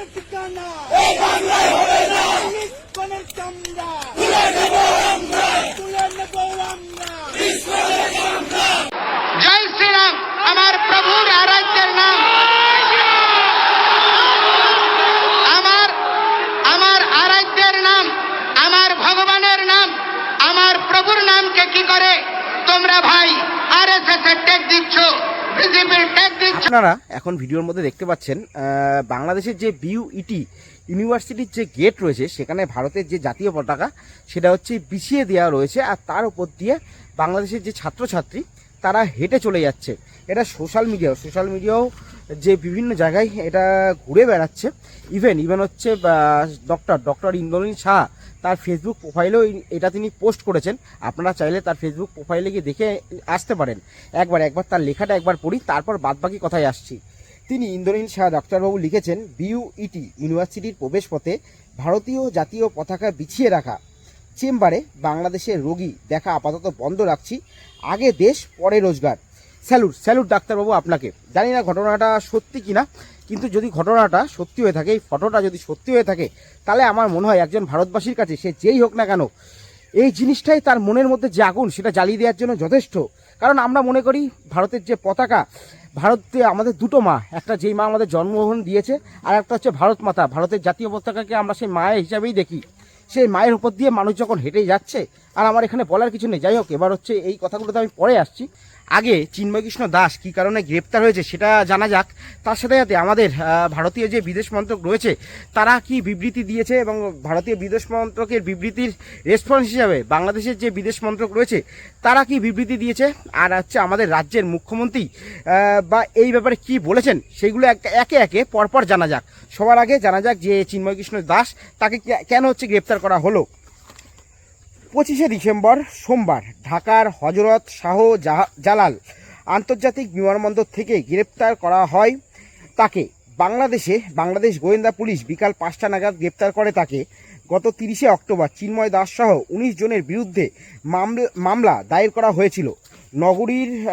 বাংলার ঠিকানা নিষ্পণের চামড়া তুলে নেব আমরা জয় শ্রীরাম আমার প্রভুর আরাধ্যের নাম আমার আমার আরাধ্যের নাম আমার ভগবানের নাম আমার প্রভুর নামকে কি করে তোমরা ভাই আর এস এস এর টেক দিচ্ছ বিজেপির টেক দিচ্ছ আপনারা এখন ভিডিওর মধ্যে দেখতে পাচ্ছেন বাংলাদেশের যে বিইউইটি ইউনিভার্সিটির যে গেট রয়েছে, সেখানে ভারতের যে জাতীয় পতাকা, সেটা হচ্ছে বিছিয়ে দেওয়া রয়েছে আর তার উপর দিয়ে বাংলাদেশের যে ছাত্রছাত্রী, তারা হেঁটে চলে যাচ্ছে। এটা সোশ্যাল মিডিয়াও সোশ্যাল মিডিয়াও যে বিভিন্ন জায়গায় এটা ঘুরে বেড়াচ্ছে। ইভেন ইভেন হচ্ছে ডক্টর ডক্টর ইন্দ্রনীল শাহ তার ফেসবুক প্রোফাইলেও এটা তিনি পোস্ট করেছেন। আপনারা চাইলে তার ফেসবুক প্রোফাইলে গিয়ে দেখে আসতে পারেন। একবার একবার তার লেখাটা একবার পড়ি, তারপর বাদবাকি কথায় আসছি। তিনি ইন্দ্রনীল শাহ, ডাক্তারবাবু লিখেছেন বিইউইটি ইউনিভার্সিটির প্রবেশপথে ভারতীয় জাতীয় পতাকা বিছিয়ে রাখা। চেম্বারে বাংলাদেশের রোগী দেখা আপাতত বন্ধ রাখছি। আগে দেশ, পরে রোজগার। স্যালুট স্যালুট ডাক্তারবাবু আপনাকে। জানি না ঘটনাটা সত্যি কি না কিন্তু যদি ঘটনাটা সত্যি হয়ে থাকে, এই ফটোটা যদি সত্যি হয়ে থাকে, তাহলে আমার মনে হয় একজন ভারতবাসীর কাছে, সে যেই হোক না কেন, এই জিনিসটাই তার মনের মধ্যে যে আগুন, সেটা জ্বালিয়ে দেওয়ার জন্য যথেষ্ট। কারণ আমরা মনে করি, ভারতের যে পতাকা, ভারতে আমাদের দুটো মা, একটা যেই মা আমাদের জন্মগ্রহণ দিয়েছে, আর একটা হচ্ছে ভারত মাতা। ভারতের জাতীয় পতাকাকে আমরা সেই মায়ের হিসাবেই দেখি। সেই মায়ের উপর দিয়ে মানুষ যখন হেঁটে যাচ্ছে, আর আমার এখানে বলার কিছু নেই। যাই হোক, এবার হচ্ছে এই কথাগুলোতে আমি পরে আসছি। আগে চিন্ময় কৃষ্ণ দাস কী কারণে গ্রেপ্তার হয়েছে সেটা জানা যাক। তার সাথে সাথে আমাদের ভারতীয় যে বিদেশ মন্ত্রক রয়েছে, তারা কি বিবৃতি দিয়েছে এবং ভারতীয় বিদেশ মন্ত্রকের বিবৃতির রেসপন্স হিসাবে বাংলাদেশের যে বিদেশ মন্ত্রক রয়েছে, তারা কি বিবৃতি দিয়েছে? আর হচ্ছে আমাদের রাজ্যের মুখ্যমন্ত্রী বা এই ব্যাপারে কি বলেছেন, সেগুলো এক- একে পরপর জানা যাক। সবার আগে জানা যাক যে চিন্ময় কৃষ্ণ দাস তাকে কেন হচ্ছে গ্রেপ্তার করা হলো। পঁচিশে ডিসেম্বর সোমবার ঢাকার হজরত শাহ জালাল আন্তর্জাতিক বিমানবন্দর থেকে গ্রেপ্তার করা হয় তাকে। বাংলাদেশে বাংলাদেশ গোয়েন্দা পুলিশ বিকাল পাঁচটা নাগাদ গ্রেপ্তার করে তাকে। গত তিরিশে অক্টোবর চিন্ময় দাস সহ উনিশ জনের বিরুদ্ধে মামলা- দায়ের করা হয়েছিল। নগরীর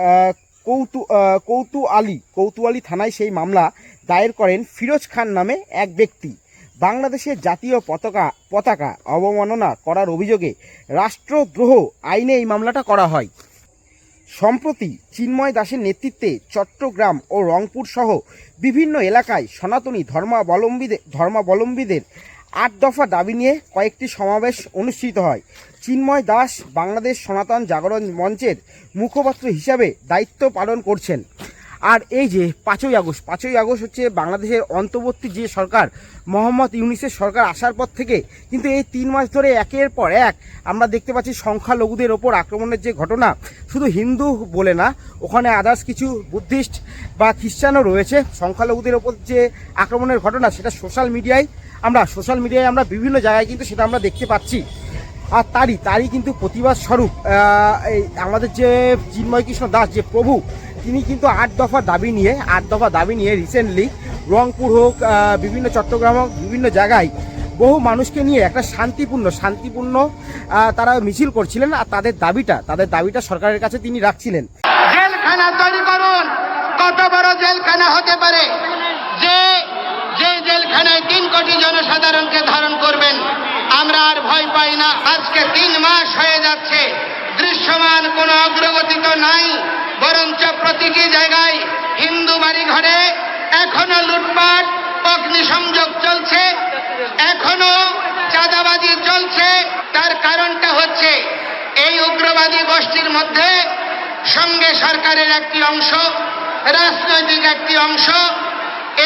কৌতু আহ, কৌতুয়ালি কৌতুয়ালি থানায় সেই মামলা দায়ের করেন ফিরোজ খান নামে এক ব্যক্তি। বাংলাদেশের জাতীয় পতাকা পতাকা অবমাননা করার অভিযোগে রাষ্ট্রদ্রোহ আইনে এই মামলাটা করা হয়। সম্প্রতি চিন্ময় দাসের নেতৃত্বে চট্টগ্রাম ও রংপুর সহ বিভিন্ন এলাকায় সনাতনী ধর্মাবলম্বীদের ধর্মাবলম্বীদের আট দফা দাবি নিয়ে কয়েকটি সমাবেশ অনুষ্ঠিত হয়। চিন্ময় দাস বাংলাদেশ সনাতন জাগরণ মঞ্চের মুখপাত্র হিসাবে দায়িত্ব পালন করছেন। আর এই যে পাঁচই আগস্ট পাঁচই আগস্ট হচ্ছে বাংলাদেশের অন্তর্বর্তী যে সরকার, মোহাম্মদ ইউনিসের সরকার আসার পর থেকে কিন্তু এই তিন মাস ধরে একের পর এক আমরা দেখতে পাচ্ছি সংখ্যালঘুদের ওপর আক্রমণের যে ঘটনা, শুধু হিন্দু বলে না, ওখানে আদার্স কিছু বুদ্ধিস্ট বা খ্রিস্টানও রয়েছে। সংখ্যালঘুদের ওপর যে আক্রমণের ঘটনা সেটা সোশ্যাল মিডিয়ায় আমরা সোশ্যাল মিডিয়ায় আমরা বিভিন্ন জায়গায় কিন্তু সেটা আমরা দেখতে পাচ্ছি। আর তারই তারই কিন্তু প্রতিবাদ স্বরূপ আমাদের যে চিন্ময় কৃষ্ণ দাস, যে প্রভু তিনি কিন্তু আট দফা দাবি নিয়ে, আট দফা দাবি নিয়ে রিসেন্টলি রংপুর হোক বিভিন্ন চট্টগ্রাম হোক, বিভিন্ন জায়গায় বহু মানুষকে নিয়ে একটা শান্তিপূর্ণ শান্তিপূর্ণ তারা মিছিল করছিলেন আর তাদের দাবিটা তাদের দাবিটা সরকারের কাছে তিনি রাখছিলেন। জেলখানা তৈরি করুন। কত বড় জেলখানা হতে পারে? যে যে জেলখানায় তিন কোটি জনসাধারণকে ধারণ করবেন, আমরা আর ভয় পাই না। আজকে তিন মাস হয়ে যাচ্ছে। দৃশ্যমান কোনো অগ্রগতি তো নাই। বরঞ্চ প্রতিটি জায়গায় হিন্দু বাড়ি ঘরে এখনও লুটপাট, অগ্নিসংযোগ চলছে, এখনও চাঁদাবাজি চলছে। তার কারণটা হচ্ছে, এই উগ্রবাদী গোষ্ঠীর মধ্যে সঙ্গে সরকারের একটি অংশ, রাজনৈতিক একটি অংশ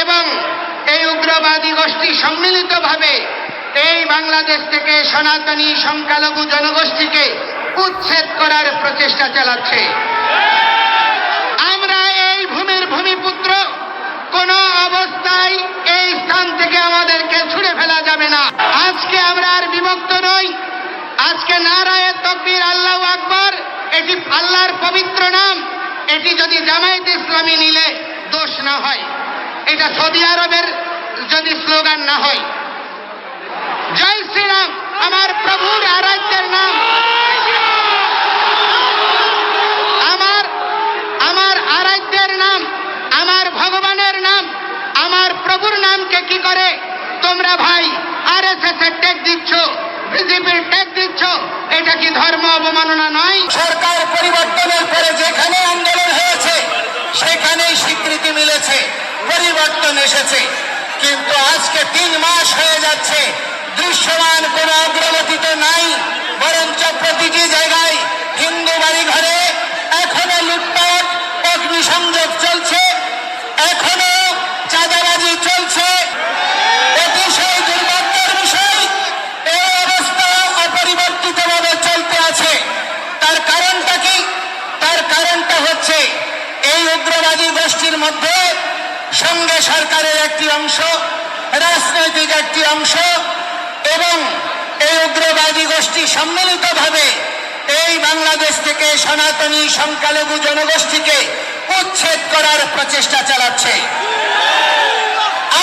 এবং এই উগ্রবাদী গোষ্ঠী সম্মিলিতভাবে এই বাংলাদেশ থেকে সনাতনী সংখ্যালঘু জনগোষ্ঠীকে উচ্ছেদ করার প্রচেষ্টা চালাচ্ছে। আমরা এই ভূমির ভূমিপুত্র, কোন অবস্থায় এই স্থান থেকে আমাদেরকে ছুড়ে ফেলা যাবে না। আজকে আমরা আর বিভক্ত নই। আজকে নারায়ের তকবির আল্লাহ আকবর, এটি আল্লাহর পবিত্র নাম। এটি যদি জামায়াত ইসলামী নিলে দোষ না হয়। এটা সৌদি আরবের যদি স্লোগান না হয়। জয় শ্রীরাম, আমার প্রভুর আরাধ্যের নাম। আমার আরাধ্যের নাম, আমার ভগবানের নাম, আমার প্রভুর নামকে কি করে তোমরা ভাই আর এস এস এর টেক দিচ্ছ, বিজেপির টেক দিচ্ছ, এটা কি ধর্ম অবমাননা নয়? সরকার পরিবর্তনের পরে যেখানে আন্দোলন হয়েছে, সেখানেই স্বীকৃতি মিলেছে, পরিবর্তন এসেছে। কিন্তু আজকে তিন মাস হয়ে যাচ্ছে, দৃশ্যমান কোন অগ্রগতি তো নাই, বরঞ্চ প্রতিটি জায়গায় হিন্দু বাড়ি ঘরে এখনও লুটপাট অগ্নিসংযোগ চলছে। এখনও চাঁদাবাজি চলছে। অতিশয় দুর্ভাগ্যের বিষয়, এই অবস্থা অপরিবর্তিতভাবে চলতে আছে। তার কারণটা কি? তার কারণটা হচ্ছে, এই উগ্রবাদী গোষ্ঠীর মধ্যে সঙ্গে সরকারের একটি অংশ, রাজনৈতিক একটি অংশ এবং এই উগ্রবাদী গোষ্ঠী সম্মিলিতভাবে এই বাংলাদেশ থেকে সনাতনী সংখ্যালঘু জনগোষ্ঠীকে উচ্ছেদ করার প্রচেষ্টা চালাচ্ছে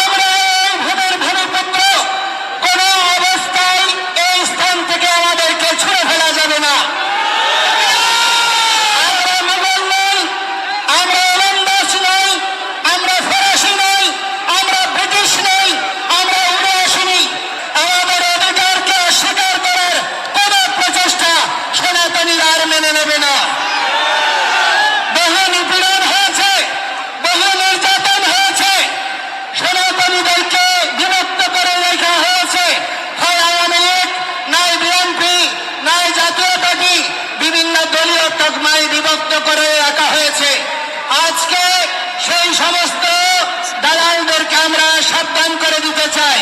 আমরা এই ভূমির ভূমিপুত্র কোন অবস্থায় এই স্থান থেকে আমাদেরকে ছুড়ে ফেলা যাবে না আমরা মুঘল নই আমরা ওলন্দাজ নই আমরা ফরাসি নই আমরা ব্রিটিশ নই আমরা উড়ে আসিনি আমাদের অধিকারকে অস্বীকার করার কোন প্রচেষ্টা সনাতনীরা আর মেনে নেবে না বহু নিপীড়ন হয়েছে বহু নির্যাতন হয়েছে সনাতনীদেরকে বিভক্ত করে রেখা হয়েছে হয় আওয়ামী লীগ নাই বিএনপি নাই জাতীয় পার্টি বিভিন্ন দলীয় তকমায় বিভক্ত করে রাখা হয়েছে। আজকে সেই সমস্ত দালালদেরকে আমরা সাবধান করে দিতে চাই।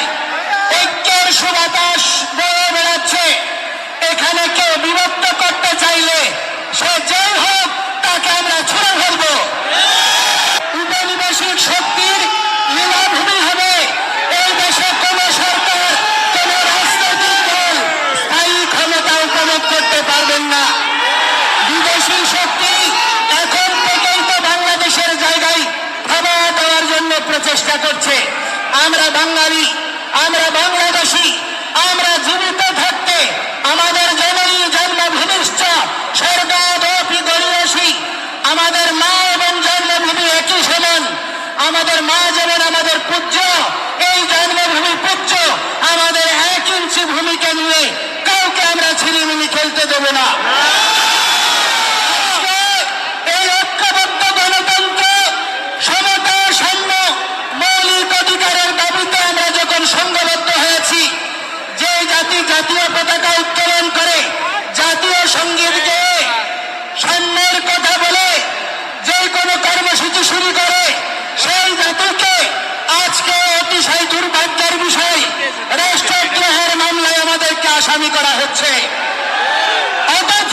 ঐক্যের সুবাতাস বয়ে বেড়াচ্ছে। এখানে কেউ বিভক্ত করতে চাইলে সে যেই হোক তাকে আমরা ছুড়ে ফেলব। উপনিবেশিক শক্তির লীলাভূমি হবে এই দেশে কোন সরকার কোন রাজনৈতিক দল স্থায়ী ক্ষমতা উপভোগ করতে পারবেন না বিদেশি শক্তি এখন থেকেই তো বাংলাদেশের জায়গায় খাবার দেওয়ার জন্য প্রচেষ্টা করছে। আমরা বাঙালি, আমরা বাংলাদেশি, আমরা জীবিত থাকতে আমাদের জননী জন্মভূমিশ্চ স্বর্গাদপি গরিয়সী আমাদের মা এবং জন্মভূমি একই সমান, আমাদের মা যেমন আমাদের পূজ্য এই জন্মভূমি পূজ্য আমাদের এক ইঞ্চি ভূমিকে নিয়ে কাউকে আমরা ছিনিমিনি খেলতে দেবো না আজকে এই ঐক্যবদ্ধ গণতন্ত্র সমতা সাম্য মৌলিক অধিকারের দাবিতে আমরা যখন সংঘবদ্ধ হয়েছি যে জাতি জাতীয় পতাকা উত্তোলন করে জাতীয় সংগীত গেয়ে সাম্যের কথা বলে যে কোনো কর্মসূচি শুরু করে সেই জাতিকে আজকে অতিশয় দুর্ভাগ্যের বিষয় রাষ্ট্রদ্রোহের মামলায় আমাদেরকে আসামি করা হচ্ছে অথচ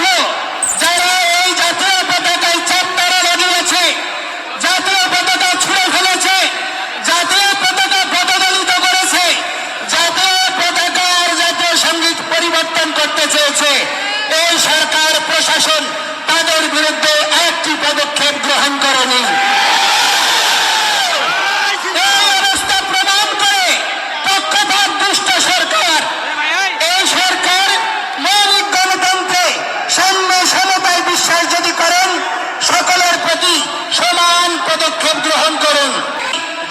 যারা এই জাতীয় পতাকায় চাপ তারা লাগিয়েছে জাতীয় পতাকা ছুঁড়ে ফেলেছে জাতীয় পতাকা পদদলিত করেছে জাতীয় পতাকা আর জাতীয় সংগীত পরিবর্তন করতে চেয়েছে এই সরকার প্রশাসন তাদের বিরুদ্ধে একটি পদক্ষেপ গ্রহণ করেনি এই অবস্থা প্রমাণ করে পক্ষপাত দুষ্ট সরকার এই সরকার মৌলিক গণতন্ত্রে সাম্য সমতায় বিশ্বাস যদি করেন সকলের প্রতি সমান পদক্ষেপ গ্রহণ করুন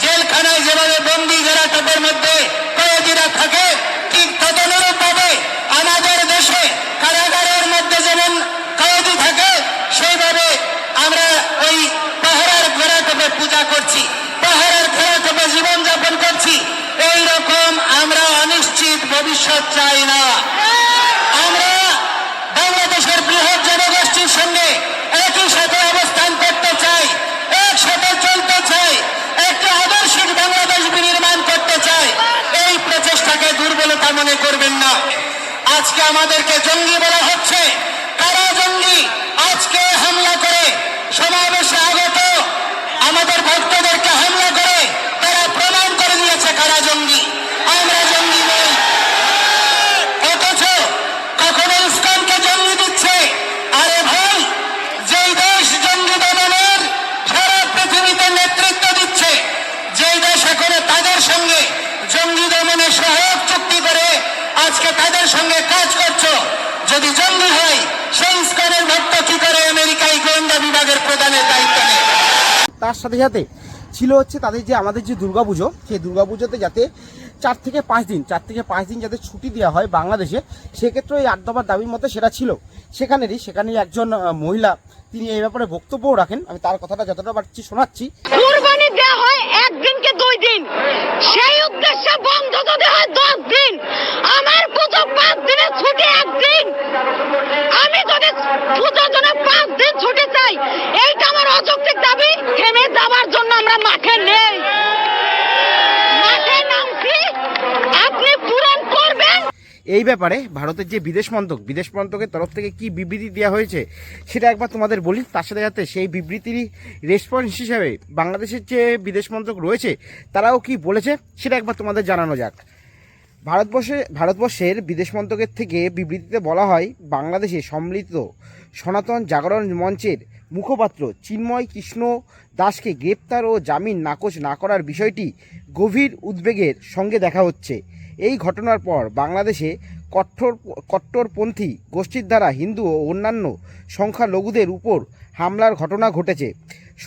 জেলখানায় যেভাবে বন্দি গেরাটকের মধ্যে কয়েদিরা থাকে ঠিক তদনুরূপভাবে আমাদের দেশে কারাগারের মধ্যে যেমন কয়েদি থাকে সেইভাবে আমরা ওই পাহাড়ের ঘোরাটোপে পূজা করছি পাহাড়ের ঘোরাটোপে জীবনযাপন করছি এই রকম আমরা অনিশ্চিত ভবিষ্যৎ চাই না আমরা বাংলাদেশের বৃহৎ জনগোষ্ঠীর সঙ্গে একই সাথে অবস্থান করতে চাই একসাথে চলতে চাই একটি আদর্শিক বাংলাদেশ বিনির্মাণ করতে চাই এই প্রচেষ্টাকে দুর্বলতা করবেন না আজকে আমাদেরকে জঙ্গি বলা হচ্ছে। কারা জঙ্গি? আজকে হামলা করে সমাবেশে আগত আমাদের ভক্তদেরকে হামলা করে, তারা প্রমাণ করে নিয়েছে কারা জঙ্গি আমরা জঙ্গি নই অথচ কখনো ইসলামকে জঙ্গি দিচ্ছে আরে ভাই যেই দেশ জঙ্গি দমনের সারা পৃথিবীতে নেতৃত্ব দিচ্ছে যেই দেশ এখনও তাদের সঙ্গে জঙ্গি দমনে সহায়ক চুক্তি করে আজকে তাদের সঙ্গে কাজ করছ। যদি জঙ্গি হয় সেই ইস্কনের ভক্ত কি করে আমেরিকায় গোয়েন্দা বিভাগের প্রধানের দায়িত্ব নেয়? তার সাথে সাথে ছিল হচ্ছে তাদের যে আমাদের যে দুর্গাপুজো সেই দুর্গাপুজোতে যাতে চার থেকে পাঁচ দিন চার থেকে পাঁচ দিন যাতে ছুটি দেওয়া হয় বাংলাদেশে সেক্ষেত্রে এই আট দফার দাবির মধ্যে সেটা ছিল। সেখানেরই সেখানেই একজন মহিলা তিনি এই ব্যাপারে বক্তব্যও রাখেন। আমি তার কথাটা যতটা পারছি শোনাচ্ছি। দেওয়া হয় একদিনকে দুই দিন। সেই উদ্দেশ্যে বন্ধ যদি হয় দশ দিন। আমার পুজো পাঁচ দিনের ছুটি একদিন আমি যদি পুজোর জন্য পাঁচ দিন ছুটি চাই, এইটা আমার অযৌক্তিক দাবি। থেমে যাওয়ার জন্য আমরা মাঠে নেই মাঠে নামছি আপনি পূরণ করবেন এই ব্যাপারে ভারতের যে বিদেশ মন্ত্রক, বিদেশ মন্ত্রকের তরফ থেকে কি বিবৃতি দেওয়া হয়েছে, সেটা একবার তোমাদের বলি। তার সাথে সাথে সেই বিবৃতির রেসপন্স হিসাবে বাংলাদেশের যে বিদেশ মন্ত্রক রয়েছে, তারাও কি বলেছে, সেটা একবার তোমাদের জানানো যাক। ভারতবর্ষে, ভারতবর্ষের বিদেশ মন্ত্রকের থেকে বিবৃতিতে বলা হয়, বাংলাদেশে সম্মিলিত সনাতন জাগরণ মঞ্চের মুখপাত্র চিন্ময় কৃষ্ণ দাসকে গ্রেপ্তার ও জামিন নাকচ না করার বিষয়টি গভীর উদ্বেগের সঙ্গে দেখা হচ্ছে। এই ঘটনার পর বাংলাদেশে কঠোর, কট্টরপন্থী, গোষ্ঠীর দ্বারা হিন্দু ও অন্যান্য সংখ্যালঘুদের উপর হামলার ঘটনা ঘটেছে।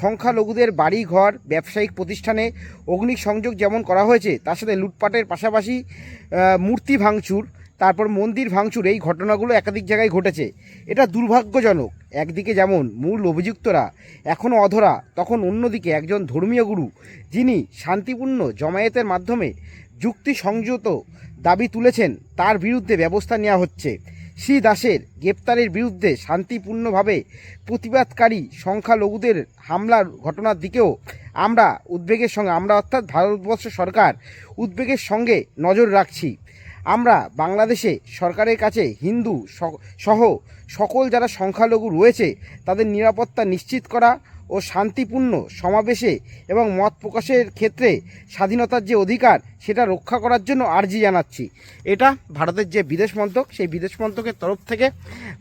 সংখ্যালঘুদের বাড়ি ঘর ব্যবসায়িক প্রতিষ্ঠানে অগ্নিসংযোগ যেমন করা হয়েছে, তার সাথে লুটপাটের পাশাপাশি মূর্তি ভাঙচুর, তারপর মন্দির ভাঙচুর, এই ঘটনাগুলো একাধিক জায়গায় ঘটেছে। এটা দুর্ভাগ্যজনক। একদিকে যেমন মূল অভিযুক্তরা এখনও অধরা, তখন অন্যদিকে একজন ধর্মীয় গুরু, যিনি শান্তিপূর্ণ জমায়েতের মাধ্যমে যুক্তি সংযত দাবি তুলেছেন, তার বিরুদ্ধে ব্যবস্থা নেওয়া হচ্ছে। শ্রী দাসের গ্রেপ্তারের বিরুদ্ধে শান্তিপূর্ণভাবে প্রতিবাদকারী সংখ্যালঘুদের হামলার ঘটনার দিকেও আমরা উদ্বেগের সঙ্গে, আমরা অর্থাৎ ভারতবর্ষ সরকার উদ্বেগের সঙ্গে নজর রাখছি। আমরা বাংলাদেশে সরকারের কাছে হিন্দু সহ সকল যারা সংখ্যালঘু রয়েছে, তাদের নিরাপত্তা নিশ্চিত করা ও শান্তিপূর্ণ সমাবেশে এবং মত প্রকাশের ক্ষেত্রে স্বাধীনতার যে অধিকার, সেটা রক্ষা করার জন্য আর্জি জানাচ্ছি। এটা ভারতের যে বিদেশ মন্ত্রক, সেই বিদেশ মন্ত্রকের তরফ থেকে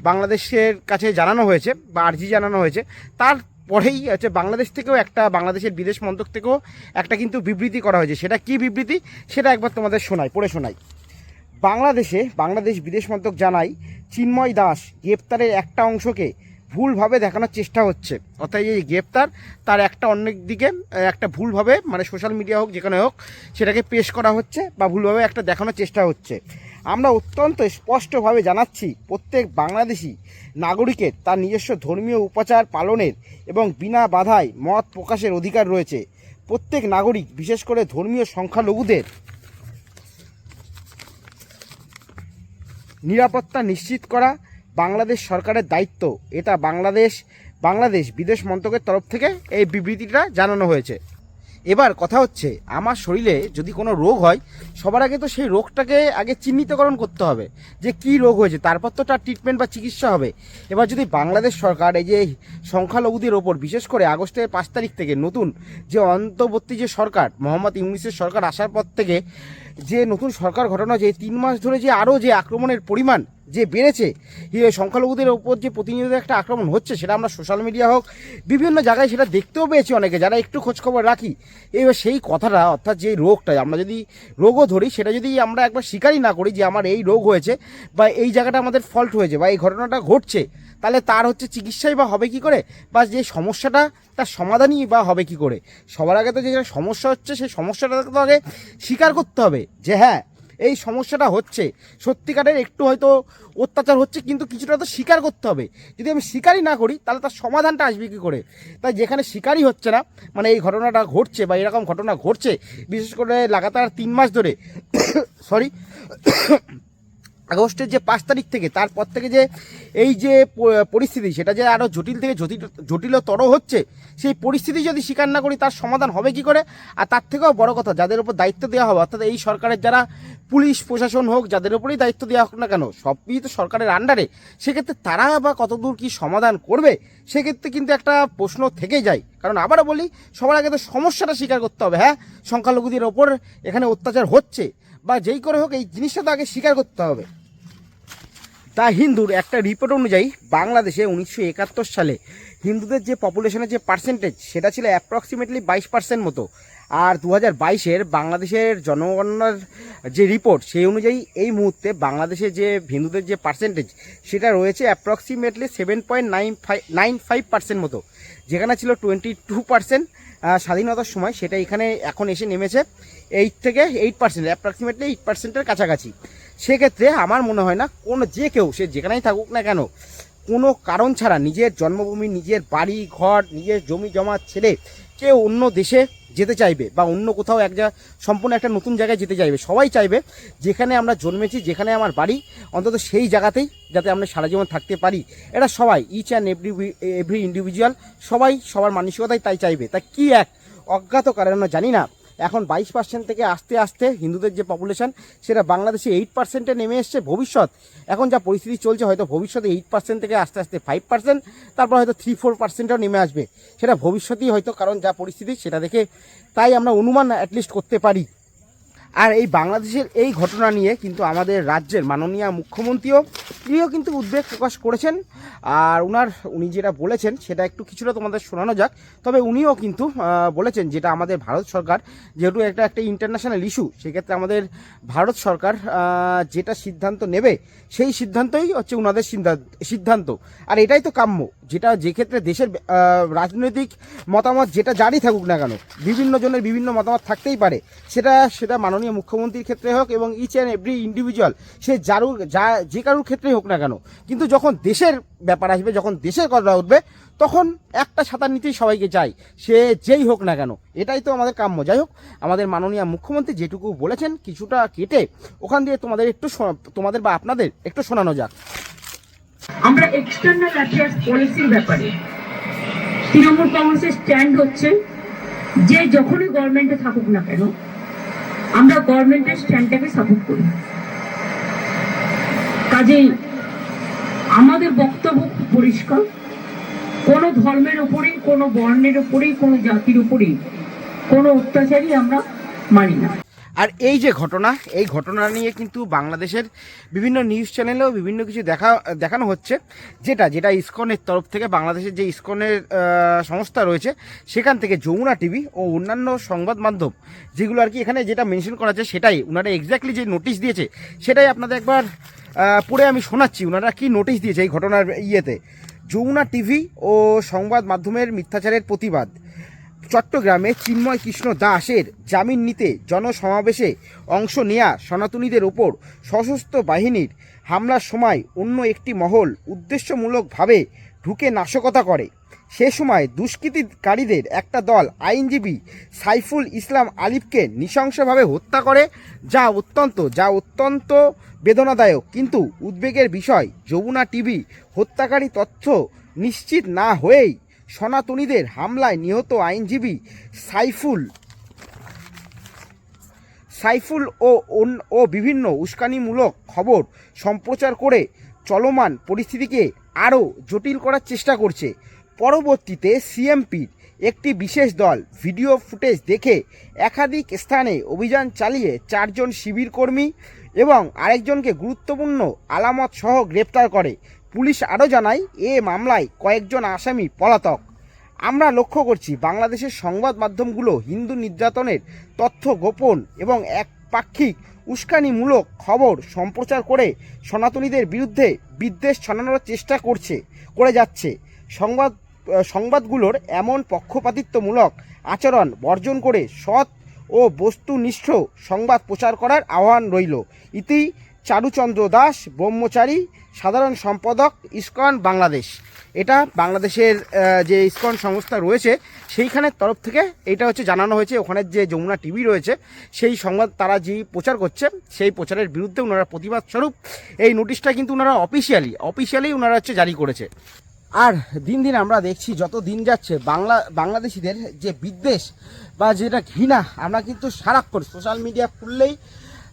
বাংলাদেশের কাছে জানানো হয়েছে বা আর্জি জানানো হয়েছে। তার পরেই হচ্ছে বাংলাদেশ থেকেও একটা, বাংলাদেশের বিদেশ মন্ত্রক থেকেও একটা কিন্তু বিবৃতি করা হয়েছে। সেটা কি বিবৃতি? সেটা একবার তোমাদের শোনাই, পড়ে শোনাই। বাংলাদেশে বাংলাদেশ বিদেশ মন্ত্রক জানায়, চিন্ময় দাস গ্রেপ্তারের একটা অংশকে ভুলভাবে দেখানোর চেষ্টা হচ্ছে। অর্থাৎ এই গ্রেপ্তার তার একটা অন্য দিকে, একটা ভুলভাবে মানে সোশ্যাল মিডিয়া হোক, যেখানে হোক, সেটাকে পেশ করা হচ্ছে বা ভুলভাবে একটা দেখানোর চেষ্টা হচ্ছে। আমরা অত্যন্ত স্পষ্টভাবে জানাচ্ছি, প্রত্যেক বাংলাদেশি নাগরিকের তার নিজস্ব ধর্মীয় উপাচার পালনের এবং বিনা বাধায় মত প্রকাশের অধিকার রয়েছে। প্রত্যেক নাগরিক, বিশেষ করে ধর্মীয় সংখ্যালঘুদের নিরাপত্তা নিশ্চিত করা বাংলাদেশ সরকারের দায়িত্ব। এটা বাংলাদেশ বাংলাদেশ বিদেশ মন্ত্রকের তরফ থেকে এই বিবৃতিটা জানানো হয়েছে। এবার কথা হচ্ছে, আমার শরীরে যদি কোনো রোগ হয়, সবার আগে তো সেই রোগটাকে আগে চিহ্নিতকরণ করতে হবে, যে কি রোগ হয়েছে, তারপর তো তার ট্রিটমেন্ট বা চিকিৎসা হবে। এবার যদি বাংলাদেশ সরকার এই যে সংখ্যালঘুদের ওপর, বিশেষ করে আগস্টের পাঁচ তারিখ থেকে নতুন যে অন্তর্বর্তী যে সরকার, মোহাম্মদ ইউনিসের সরকার আসার পর থেকে যে নতুন সরকার ঘটনা, যে তিন মাস ধরে যে আরও যে আক্রমণের পরিমাণ যে বেড়েছে সংখ্যালঘুদের ওপর যে প্রতিনিয়ত একটা আক্রমণ হচ্ছে, সেটা আমরা সোশ্যাল মিডিয়া হোক, বিভিন্ন জায়গায় সেটা দেখতেও পেয়েছি অনেকে, যারা একটু খোঁজখবর রাখি। এবার সেই কথাটা, অর্থাৎ যে রোগটা, আমরা যদি রোগও ধরি, সেটা যদি আমরা একবার স্বীকারই না করি যে আমার এই রোগ হয়েছে বা এই জায়গাটা আমাদের ফল্ট হয়েছে বা এই ঘটনাটা ঘটছে, তাহলে তার হচ্ছে চিকিৎসাই বা হবে কি করে? বা যে সমস্যাটা, তার সমাধানই বা হবে কি করে? সবার আগে তো যে সমস্যা হচ্ছে, সেই সমস্যাটা তো আগে স্বীকার করতে হবে যে হ্যাঁ এই সমস্যাটা হচ্ছে। সত্যিকারের একটু হয়তো অত্যাচার হচ্ছে, কিন্তু কিছুটা তো স্বীকার করতে হবে। যদি আমি স্বীকারই না করি, তাহলে তার সমাধানটা আসবে কী করে? তাই যেখানে স্বীকারই হচ্ছে না মানে এই ঘটনাটা ঘটছে বা এরকম ঘটনা ঘটছে, বিশেষ করে লাগাতার তিন মাস ধরে সরি আগস্টের যে পাঁচ তারিখ থেকে, তারপর থেকে যে এই যে পরিস্থিতি, সেটা যে আরও জটিল থেকে জটিল, জটিলতর হচ্ছে, সেই পরিস্থিতি যদি স্বীকার না করি, তার সমাধান হবে কি করে? আর তার থেকেও বড় কথা, যাদের উপর দায়িত্ব দেওয়া হবে, অর্থাৎ এই সরকারের যারা পুলিশ, প্রশাসন হোক, যাদের উপরেই দায়িত্ব দেওয়া হোক না কেন, সবই তো সরকারের আন্ডারে সেক্ষেত্রে তারা বা কতদূর কি সমাধান করবে? সেক্ষেত্রে কিন্তু একটা প্রশ্ন থেকে যায়। কারণ আবারও বলি, সবার আগে তো সমস্যাটা স্বীকার করতে হবে হ্যাঁ? সংখ্যালঘুদের ওপর এখানে অত্যাচার হচ্ছে। বা যেই করে হোক, এই জিনিসটা তো আগে স্বীকার করতে হবে। দ্য হিন্দুর একটা রিপোর্ট অনুযায়ী, বাংলাদেশে উনিশশো একাত্তর সালে হিন্দুদের যে পপুলেশনের যে পার্সেন্টেজ সেটা ছিল অ্যাপ্রক্সিমেটলি বাইশ পার্সেন্ট মতো। আর দু হাজার বাইশের বাংলাদেশের জনগণনার যে রিপোর্ট সেই অনুযায়ী এই মুহূর্তে বাংলাদেশে যে হিন্দুদের যে পার্সেন্টেজ সেটা রয়েছে approximately seven point nine five nine five percent মতো। যেখানে ছিল টোয়েন্টি টু পার্সেন্ট স্বাধীনতার সময় সেটা এখানে এখন এসে নেমেছে এইট থেকে এইট পার্সেন্ট অ্যাপ্রক্সিমেটলি এইট পার্সেন্টের কাছাকাছি। সেক্ষেত্রে আমার মনে হয় না কোনো যে কেউ, সে যেখানেই থাকুক না কেন, কোনো কারণ ছাড়া নিজের জন্মভূমি, নিজের বাড়ি, ঘর, নিজের জমি জমা ছেড়ে কেউ অন্য দেশে যেতে চাইবে বা অন্য কোথাও এক জায়গা সম্পূর্ণ একটা নতুন জায়গায় যেতে চাইবে। সবাই চাইবে যেখানে আমরা জন্মেছি, যেখানে আমার বাড়ি, অন্তত সেই জায়গাতেই যাতে আমরা সারা জীবন থাকতে পারি। এটা সবাই each and every every individual সবাই সবার মানসিকতাই তাই চাইবে। তা কি এক অজ্ঞাত কারণে জানি না। এখন বাইশ পার্সেন্ট থেকে আস্তে আস্তে হিন্দুদের যে পপুলেশন সেটা বাংলাদেশে এইট পার্সেন্টে নেমে এসছে ভবিষ্যৎ। এখন যা পরিস্থিতি চলছে, হয়তো ভবিষ্যতে এইট পার্সেন্ট থেকে আস্তে আস্তে ফাইভ পার্সেন্ট তারপর হয়তো থ্রি ফোর পার্সেন্টও নেমে আসবে। সেটা ভবিষ্যতেই হয়তো, কারণ যা পরিস্থিতি, সেটা দেখে তাই আমরা অনুমান অ্যাটলিস্ট করতে পারি। আর এই বাংলাদেশের এই ঘটনা নিয়ে কিন্তু আমাদের রাজ্যের মাননীয় মুখ্যমন্ত্রীও, তিনিও কিন্তু উদ্বেগ প্রকাশ করেছেন। আর উনার, উনি যেটা বলেছেন, সেটা একটু কিছুটা তোমাদের শোনানো যাক। তবে উনিও কিন্তু বলেছেন যেটা আমাদের ভারত সরকার, যেহেতু একটা একটা ইন্টারন্যাশনাল ইস্যু সেক্ষেত্রে আমাদের ভারত সরকার যেটা সিদ্ধান্ত নেবে, সেই সিদ্ধান্তই হচ্ছে উনাদের সিদ্ধান্ত আর এটাই তো কাম্য, যেটা যে ক্ষেত্রে দেশের রাজনৈতিক মতামত যেটা জারি থাকুক না কেন, বিভিন্ন জনের বিভিন্ন মতামত থাকতেই পারে, সেটা সেটা মাননীয় মুখ্যমন্ত্রীর ক্ষেত্রে হোক এবং ইচ অ্যান্ড এভরি ইন্ডিভিজুয়াল সে যারু যা, যে কারুর ক্ষেত্রেই হোক না কেন, কিন্তু যখন দেশের ব্যাপার আসবে, যখন দেশের কথা উঠবে, তখন একটা সাঁতার নিতেই সবাইকে চাই, সে যেই হোক না কেন, এটাই তো আমাদের কাম্য। যাই হোক, আমাদের মাননীয় মুখ্যমন্ত্রী যেটুকু বলেছেন, কিছুটা কেটে ওখান দিয়ে তোমাদের একটু তোমাদের বা আপনাদের একটু শোনানো যাক। আমরা এক্সটার্নাল অ্যাফেয়ার্স পলিসির ব্যাপারে, তৃণমূল কংগ্রেসের স্ট্যান্ড হচ্ছে, যে যখনই গভর্নমেন্টে থাকুক না কেন আমরা গভর্নমেন্টের স্ট্যান্ডটাকে সাপোর্ট করি। কাজেই আমাদের বক্তব্য পরিষ্কার। কোনো ধর্মের উপরেই, কোনো বর্ণের উপরেই, কোনো জাতির উপরেই কোনো অত্যাচারই আমরা মানি না। আর এই যে ঘটনা, এই ঘটনা নিয়ে কিন্তু বাংলাদেশের বিভিন্ন নিউজ চ্যানেলেও বিভিন্ন কিছু দেখা, দেখানো হচ্ছে। যেটা যেটা ইসকনের তরফ থেকে বাংলাদেশের যে ইসকনের সংস্থা রয়েছে, সেখান থেকে যমুনা টিভি ও অন্যান্য সংবাদ মাধ্যম, যেগুলো আর কি এখানে যেটা মেনশন করা আছে, সেটাই। ওনারা এক্স্যাক্টলি যে নোটিশ দিয়েছে, সেটাই আপনাদের একবার পড়ে আমি শোনাচ্ছি। ওনারা কি নোটিশ দিয়েছে এই ঘটনার ইয়েতে? যমুনা টিভি ও সংবাদ মাধ্যমের মিথ্যাচারের প্রতিবাদ। চট্টগ্রামে চিন্ময় কৃষ্ণ দাসের জামিন নিতে জনসমাবেশে অংশ নেয়া সনাতনীদের ওপর সশস্ত্র বাহিনীর হামলার সময় অন্য একটি মহল উদ্দেশ্যমূলকভাবে ঢুকে নাশকতা করে। সে সময় দুষ্কৃতিকারীদের একটা দল আইনজীবী সাইফুল ইসলাম আলিফকে নৃশংসভাবে হত্যা করে, যা অত্যন্ত যা অত্যন্ত বেদনাদায়ক। কিন্তু উদ্বেগের বিষয়, যমুনা টিভি হত্যাকারী তথ্য নিশ্চিত না হয়েই সনাতনীদের হামলায় নিহত আইনজীবী সাইফুল। সাইফুল ও ও বিভিন্ন উস্কানিমূলক খবর সম্প্রচার করে চলমান পরিস্থিতিকে আরও জটিল করার চেষ্টা করছে। পরবর্তীতে সিএমপির একটি বিশেষ দল ভিডিও ফুটেজ দেখে একাধিক স্থানে অভিযান চালিয়ে চারজন শিবির কর্মী এবং আরেকজনকে গুরুত্বপূর্ণ আলামত সহ গ্রেপ্তার করে। পুলিশ আরও জানায়, এ মামলায় কয়েকজন আসামি পলাতক। আমরা লক্ষ্য করছি বাংলাদেশের সংবাদ মাধ্যমগুলো হিন্দু নির্যাতনের তথ্য গোপন এবং একপাক্ষিক উস্কানিমূলক খবর সম্প্রচার করে সনাতনীদের বিরুদ্ধে বিদ্বেষ ছড়ানোর চেষ্টা করছে, করে যাচ্ছে। সংবাদ সংবাদগুলোর এমন পক্ষপাতিত্বমূলক আচরণ বর্জন করে সৎ ও বস্তুনিষ্ঠ সংবাদ প্রচার করার আহ্বান রইল। ইতি চারুচন্দ্র দাস, ব্রহ্মচারী, সাধারণ সম্পাদক, ইসকন বাংলাদেশ। এটা বাংলাদেশের যে ইসকন সংস্থা রয়েছে, সেইখানের তরফ থেকে এটা হচ্ছে জানানো হয়েছে। ওখানের যে যমুনা টিভি রয়েছে, সেই সংবাদ তারা যেই প্রচার করছে, সেই প্রচারের বিরুদ্ধে ওনারা প্রতিবাদ স্বরূপ এই নোটিশটা কিন্তু ওনারা অফিসিয়ালি অফিসিয়ালি ওনারা হচ্ছে জারি করেছে। আর দিন দিন আমরা দেখছি, যত দিন যাচ্ছে, বাংলা, বাংলাদেশিদের যে বিদ্বেষ বা যেটা ঘৃণা, আমরা কিন্তু সারাক্ষণ সোশ্যাল মিডিয়া খুললেই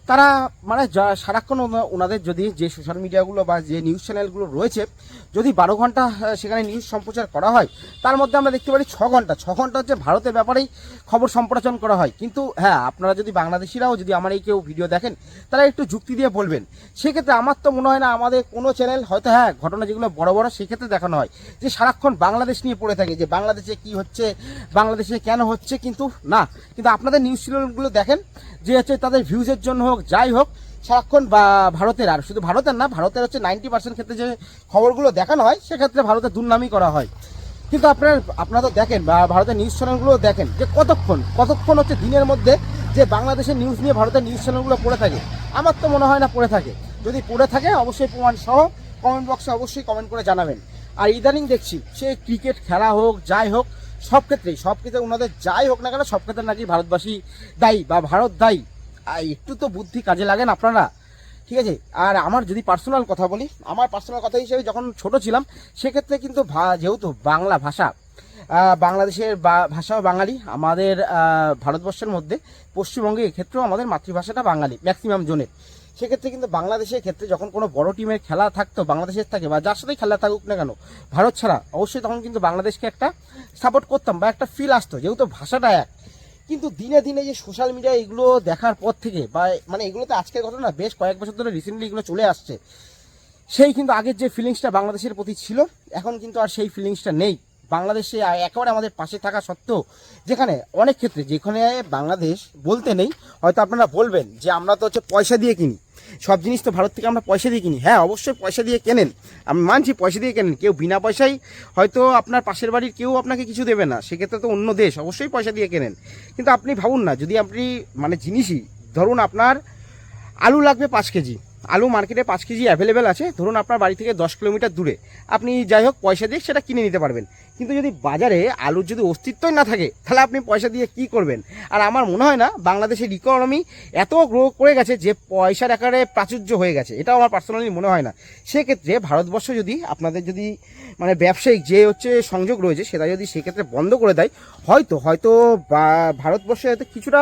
তারা মানে যা- সারাক্ষণ ওনাদের যদি যে সোশ্যাল মিডিয়াগুলো বা যে নিউজ চ্যানেলগুলো রয়েছে, যদি বারো ঘণ্টা সেখানে নিউজ সম্প্রচার করা হয়, তার মধ্যে আমরা দেখতে পারি ছ ঘণ্টা। ছ ঘণ্টা হচ্ছে ভারতের ব্যাপারেই খবর সম্প্রচার করা হয়। কিন্তু হ্যাঁ আপনারা যদি বাংলাদেশিরাও যদি আমার এই কেউ ভিডিও দেখেন, তারা একটু যুক্তি দিয়ে বলবেন। সেক্ষেত্রে আমার তো মনে হয় না আমাদের কোনো চ্যানেল হয়তো হ্যাঁ ঘটনা যেগুলো বড় বড়, সেক্ষেত্রে দেখানো হয়। যে সারাক্ষণ বাংলাদেশ নিয়ে পড়ে থাকে যে বাংলাদেশে কি হচ্ছে, বাংলাদেশে কেন হচ্ছে, কিন্তু না। কিন্তু আপনাদের নিউজ চ্যানেলগুলো দেখেন, যে হচ্ছে তাদের ভিউজের জন্য হোক, যাই হোক, সারাক্ষণ বা ভারতের আর, শুধু ভারতের না, ভারতের হচ্ছে নাইনটি পার্সেন্ট ক্ষেত্রে যে খবরগুলো দেখানো হয়, সেক্ষেত্রে ভারতের দুর্নামই করা হয়। কিন্তু আপনার, আপনারা তো দেখেন, বা ভারতের নিউজ চ্যানেলগুলো দেখেন, যে কতক্ষণ কতক্ষণ হচ্ছে দিনের মধ্যে যে বাংলাদেশের নিউজ নিয়ে ভারতের নিউজ চ্যানেলগুলো পড়ে থাকে। আমার তো মনে হয় না পড়ে থাকে। যদি পড়ে থাকে, অবশ্যই প্রমাণ সহ কমেন্ট বক্সে অবশ্যই কমেন্ট করে জানাবেন। আর ইদানিং দেখছি, সে ক্রিকেট খেলা হোক, যাই হোক, সব ক্ষেত্রেই, সব ক্ষেত্রে ওনাদের যাই হোক না কেন, সব ক্ষেত্রে নাকি ভারতবাসী দায়ী বা ভারত দায়ী। একটু তো বুদ্ধি কাজে লাগেন আপনারা? ঠিক আছে? আর আমার যদি পার্সোনাল কথা বলি, আমার পার্সোনাল কথা হিসেবে যখন ছোট ছিলাম, সেক্ষেত্রে কিন্তু যেহেতু বাংলা ভাষা বাংলাদেশের ভাষাও বাঙালি, আমাদের ভারতবর্ষের মধ্যে, পশ্চিমবঙ্গে এক্ষেত্রেও আমাদের মাতৃভাষাটা বাঙালি ম্যাক্সিমাম জনের। সেক্ষেত্রে কিন্তু বাংলাদেশের ক্ষেত্রে যখন কোনো বড় টিমের খেলা থাকতো, বাংলাদেশের থাকে বা যার সাথেই খেলা থাকুক না কেন, ভারত ছাড়া, অবশ্যই তখন কিন্তু বাংলাদেশকে একটা সাপোর্ট করতাম বা একটা ফিল আসতো, যেহেতু ভাষাটা এক। কিন্তু দিনে দিনে যে সোশ্যাল মিডিয়া এগুলো দেখার পর থেকে বা মানে এগুলো তো আজকের ঘটনা বেশ কয়েক বছর ধরে রিসেন্টলি এগুলো চলে আসছে। সেই কিন্তু আগের যে ফিলিংসটা বাংলাদেশের প্রতি ছিল, এখন কিন্তু আর সেই ফিলিংসটা নেই। বাংলাদেশে একেবারে আমাদের পাশে থাকা সত্ত্বেও যেখানে অনেক ক্ষেত্রে যেখানে বাংলাদেশ বলতে নেই, হয়তো আপনারা বলবেন যে আমরা তো হচ্ছে পয়সা দিয়ে কিনি। সব জিনিস তো ভারত থেকে আমরা পয়সা দিয়ে কিনি। হ্যাঁ অবশ্যই পয়সা দিয়ে কেনেন। আমি মানছি পয়সা দিয়ে কেনেন। কেউ বিনা পয়সায় হয়তো আপনার পাশের বাড়ির কেউ আপনাকে কিছু দেবে না। সেক্ষেত্রে তো অন্য দেশ, অবশ্যই পয়সা দিয়ে কেনেন। কিন্তু আপনি ভাবুন না, যদি আপনি মানে জিনিসই, ধরুন আপনার আলু লাগবে পাঁচ কেজি। আলু মার্কেটে পাঁচ কেজি অ্যাভেলেবেল আছে। ধরুন আপনার বাড়ি থেকে দশ কিলোমিটার দূরে। আপনি যাই হোক, পয়সা দিয়ে সেটা কিনে নিতে পারবেন। কিন্তু যদি বাজারে আলুর যদি অস্তিত্বই না থাকে, তাহলে আপনি পয়সা দিয়ে কি করবেন? আর আমার মনে হয় না, বাংলাদেশের ইকোনমি এত গ্রো করে গেছে যে পয়সার আকারে প্রাচুর্য হয়ে গেছে। এটাও আমার পার্সোনালি মনে হয় না। সেক্ষেত্রে ভারতবর্ষ যদি আপনাদের যদি মানে ব্যবসায়িক যে হচ্ছে সংযোগ রয়েছে, সেটা যদি সেক্ষেত্রে বন্ধ করে দেয়, হয়তো হয়তো ভারতবর্ষে হয়তো কিছুটা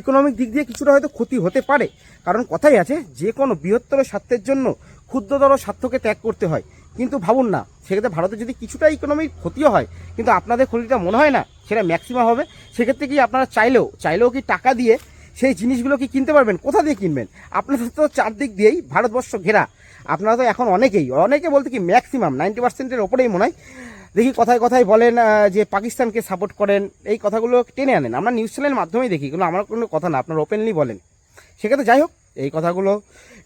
ইকোনমিক দিক দিয়ে কিছুটা হয়তো ক্ষতি হতে পারে। কারণ কথাই আছে, যে কোনো বৃহত্তর স্বার্থের জন্য ক্ষুদ্রতর স্বার্থকে ত্যাগ করতে হয়। কিন্তু ভাবুন না, সেক্ষেত্রে ভারতে যদি কিছুটা ইকোনমিক ক্ষতিও হয়, কিন্তু আপনাদের ক্ষতিটা মনে হয় না, সেটা ম্যাক্সিমাম হবে, সেক্ষেত্রে কি আপনারা চাইলেও চাইলেও কি টাকা দিয়ে সেই জিনিসগুলো কি কিনতে পারবেন? কোথা দিয়ে কিনবেন? আপনাদের তো চারদিক দিয়েই ভারতবর্ষ ঘেরা। আপনারা তো এখন অনেকেই, অনেকে বলতে কি ম্যাক্সিমাম নাইনটি পার্সেন্টের ওপরেই মনে হয়। দেখি কথায় কথায় বলেন যে পাকিস্তানকে সাপোর্ট করেন, এই কথাগুলো টেনে আনেন। আমরা নিউজ চ্যানেলের মাধ্যমেই দেখি এগুলো আমার কোনো কথা না, আপনারা ওপেনলি বলেন। সেক্ষেত্রে যাই হোক এই কথাগুলো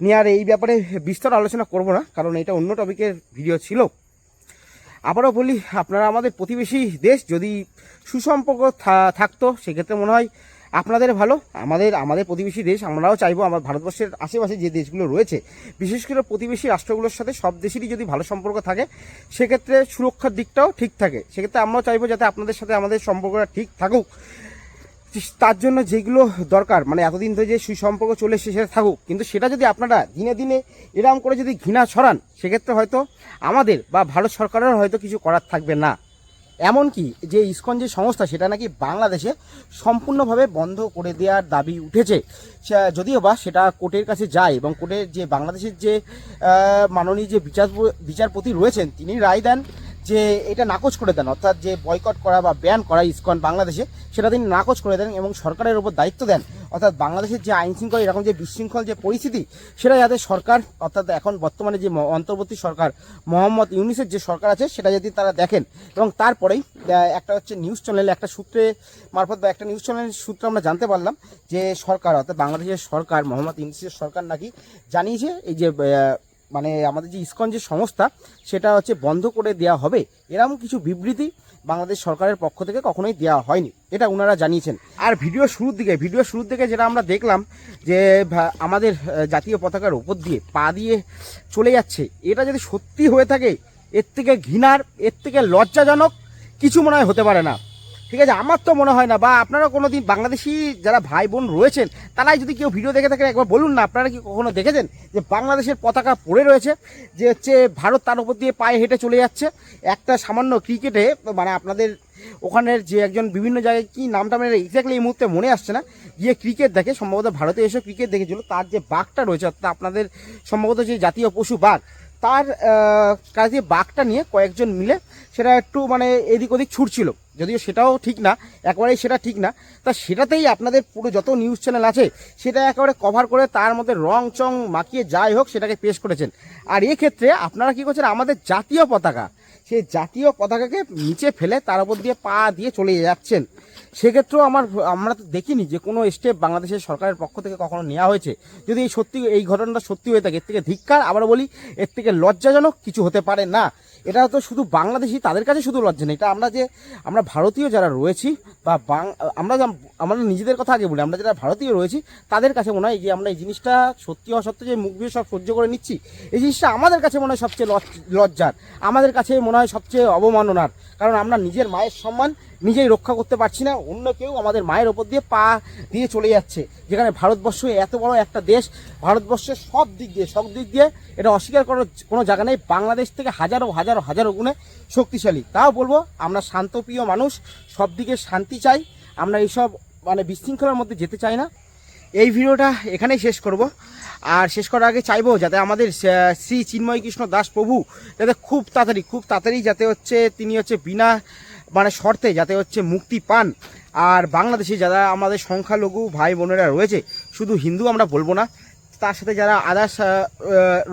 নিয়ে আর এই ব্যাপারে বিস্তর আলোচনা করব না, কারণ এটা অন্য টপিকের ভিডিও ছিল। আবারও বলি, আপনারা আমাদের প্রতিবেশী দেশ যদি সুসম্পর্ক থাকতো, সেক্ষেত্রে মনে হয় আপনাদের ভালো। আমাদের আমাদের প্রতিবেশী দেশ, আমরাও চাইব আমার ভারতবর্ষের আশেপাশে যে দেশগুলো রয়েছে, বিশেষ করে প্রতিবেশী রাষ্ট্রগুলোর সাথে সব দেশেরই যদি ভালো সম্পর্ক থাকে, সেক্ষেত্রে সুরক্ষার দিকটাও ঠিক থাকে। সেক্ষেত্রে আমরাও চাইব যাতে আপনাদের সাথে আমাদের সম্পর্কটা ঠিক থাকুক। তার জন্য যেগুলো দরকার মানে এতদিন ধরে যে সুসম্পর্ক চলে এসেছে সেটা থাকুক, কিন্তু সেটা যদি আপনারা দিনে দিনে এরকম করে যদি ঘৃণা ছড়ান, সেক্ষেত্রে হয়তো আমাদের বা ভারত সরকারের হয়তো কিছু করার থাকবে না। এমনকি যে ইসকন যে সংস্থা, সেটা নাকি বাংলাদেশে সম্পূর্ণভাবে বন্ধ করে দেওয়ার দাবি উঠেছে। যদিও বা সেটা কোর্টের কাছে যায় এবং কোর্টের যে বাংলাদেশের যে মাননীয় যে বিচার বিচারপতি রয়েছেন, তিনি রায় দেন যে এটা নাকচ করে দেন, অর্থাৎ যে বয়কট করা বা ব্যান করা ইসকন বাংলাদেশে, সেটা তিনি নাকচ করে দেন এবং সরকারের উপর দায়িত্ব দেন। অর্থাৎ বাংলাদেশের যে আইন শৃঙ্খলা, এরকম যে বিশৃঙ্খল যে পরিস্থিতি, সেটা যাতে সরকার, অর্থাৎ এখন বর্তমানে যে অন্তর্বর্তী সরকার, মোহাম্মদ ইউনিসের যে সরকার আছে, সেটা যদি তারা দেখেন এবং তারপরেই একটা হচ্ছে নিউজ চ্যানেলে একটা সূত্রে মারফত বা একটা নিউজ চ্যানেলের সূত্রে আমরা জানতে পারলাম যে সরকার, অর্থাৎ বাংলাদেশের সরকার, মোহাম্মদ ইউনিসের সরকার নাকি জানিয়েছে, এই যে মানে আমাদের যে ইসকন যে সংস্থা, সেটা হচ্ছে বন্ধ করে দেওয়া হবে। এরকম কিছু বিবৃতি বাংলাদেশ সরকারের পক্ষ থেকে কখনোই দেওয়া হয়নি। এটা ওনারা জানিয়েছেন। আর ভিডিও শুরুর দিকে, ভিডিও শুরুর দিকে যেটা আমরা দেখলাম যে আমাদের জাতীয় পতাকার উপর দিয়ে পা দিয়ে চলে যাচ্ছে। এটা যদি সত্যি হয়ে থাকে, এর থেকে ঘৃণার, এর থেকে লজ্জাজনক, কিছু মনে হয় হতে পারে না। ঠিক আছে, আমার তো মনে হয় না, বা আপনারা কোনো দিন বাংলাদেশি যারা ভাই বোন রয়েছেন, তারাই যদি কেউ ভিডিও দেখে থাকেন, একবার বলুন না, আপনারা কি কখনো দেখেছেন যে বাংলাদেশের পতাকা পড়ে রয়েছে, যে হচ্ছে ভারত তার উপর দিয়ে পায়ে হেঁটে চলে যাচ্ছে? একটা সামান্য ক্রিকেটে মানে আপনাদের ওখানের যে একজন বিভিন্ন জায়গায়, কি নামটা মানে এক্স্যাক্টলি এই মুহূর্তে মনে আসছে না, গিয়ে ক্রিকেট দেখে, সম্ভবত ভারতে এসে ক্রিকেট দেখেছিল, তার যে বাঘটা রয়েছে, অর্থাৎ আপনাদের সম্ভবত যে জাতীয় পশু বাঘ, তার কাজে বাঘটা নিয়ে কয়েকজন মিলে সেটা একটু মানে এদিক ওদিক ছুটছিল। যদিও সেটাও ঠিক না, একেবারেই সেটা ঠিক না, তা সেটাতেই আপনাদের পুরো যত নিউজ চ্যানেল আছে, সেটা একেবারে কভার করে তার মধ্যে রং চং মাখিয়ে যাই হোক সেটাকে পেশ করেছেন। আর ক্ষেত্রে আপনারা কি করছেন, আমাদের জাতীয় পতাকা, সেই জাতীয় পতাকাকে নিচে ফেলে তার উপর দিয়ে পা দিয়ে চলে যাচ্ছেন। সেক্ষেত্রেও আমার আমরা তো দেখিনি যে কোনো স্টেপ বাংলাদেশের সরকারের পক্ষ থেকে কখনো নেওয়া হয়েছে। যদি এই সত্যি এই ঘটনাটা সত্যি হয়ে থাকে, এর থেকে ধিক্কার, আবার বলি, এর থেকে লজ্জাজনক কিছু হতে পারে না। এটা তো শুধু বাংলাদেশি, তাদের কাছে শুধু লজ্জা নেই। এটা আমরা যে, আমরা ভারতীয় যারা রয়েছি বা আমরা আমরা নিজেদের কথা আগে বলি, আমরা যারা ভারতীয় রয়েছি, তাদের কাছে মনে হয় যে আমরা এই জিনিসটা সত্যি হওয়া সত্ত্বেও যে মুখ সব সহ্য করে নিচ্ছি, এই জিনিসটা আমাদের কাছে মনে হয় সবচেয়ে লজ- লজ্জার। আমাদের কাছে মনে হয় সবচেয়ে অবমাননার। কারণ আমরা নিজের মায়ের সম্মান নিজেই রক্ষা করতে পারছি না, অন্য কেউ আমাদের মায়ের ওপর দিয়ে পা দিয়ে চলে যাচ্ছে। যেখানে ভারতবর্ষ এত বড় একটা দেশ ভারতবর্ষের সব দিক দিয়ে, সব দিক দিয়ে এটা অস্বীকার করার কোনো জায়গা নেই। বাংলাদেশ থেকে হাজারো হাজারো হাজারো গুণে শক্তিশালী। তাও বলব, আমরা শান্তপ্রিয় মানুষ, সব দিকে শান্তি চাই, আমরা এইসব মানে বিশৃঙ্খলার মধ্যে যেতে চাই না। এই ভিডিওটা এখানেই শেষ করব। আর শেষ করার আগে চাইব যাতে আমাদের শ্রী চিন্ময় কৃষ্ণ দাস প্রভু যাতে খুব তাড়াতাড়ি খুব তাড়াতাড়ি যাতে হচ্ছে তিনি হচ্ছে বিনা মানে শর্তে যাতে হচ্ছে মুক্তি পান। আর বাংলাদেশে যারা আমাদের সংখ্যালঘু ভাই বোনেরা রয়েছে, শুধু হিন্দু আমরা বলব না তার সাথে যারা আদার্স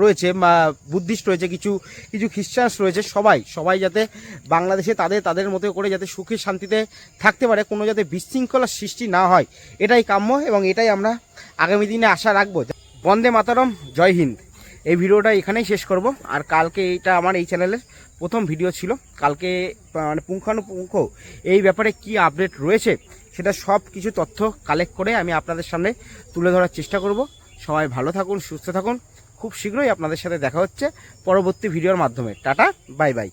রয়েছে বুদ্ধিস্ট রয়েছে, কিছু কিছু খ্রিস্টানস রয়েছে, সবাই সবাই যাতে বাংলাদেশে তাদের তাদের মতো করে যাতে সুখে শান্তিতে থাকতে পারে, কোনো যাতে বিশৃঙ্খলার সৃষ্টি না হয়, এটাই কাম্য এবং এটাই আমরা আগামী দিনে আশা রাখব। বন্দে মাতারম, জয় হিন্দ। এই ভিডিওটা এখানেই শেষ করব। আর কালকে এটা আমার এই চ্যানেলের প্রথম ভিডিও ছিল। কালকে মানে পুঙ্খানুপুঙ্খ এই ব্যাপারে কি আপডেট রয়েছে, সেটা সব কিছু তথ্য কালেক্ট করে আমি আপনাদের সামনে তুলে ধরার চেষ্টা করব। সবাই ভালো থাকুন, সুস্থ থাকুন। খুব শীঘ্রই আপনাদের সাথে দেখা হচ্ছে পরবর্তী ভিডিওর মাধ্যমে। Ta ta, bye bye.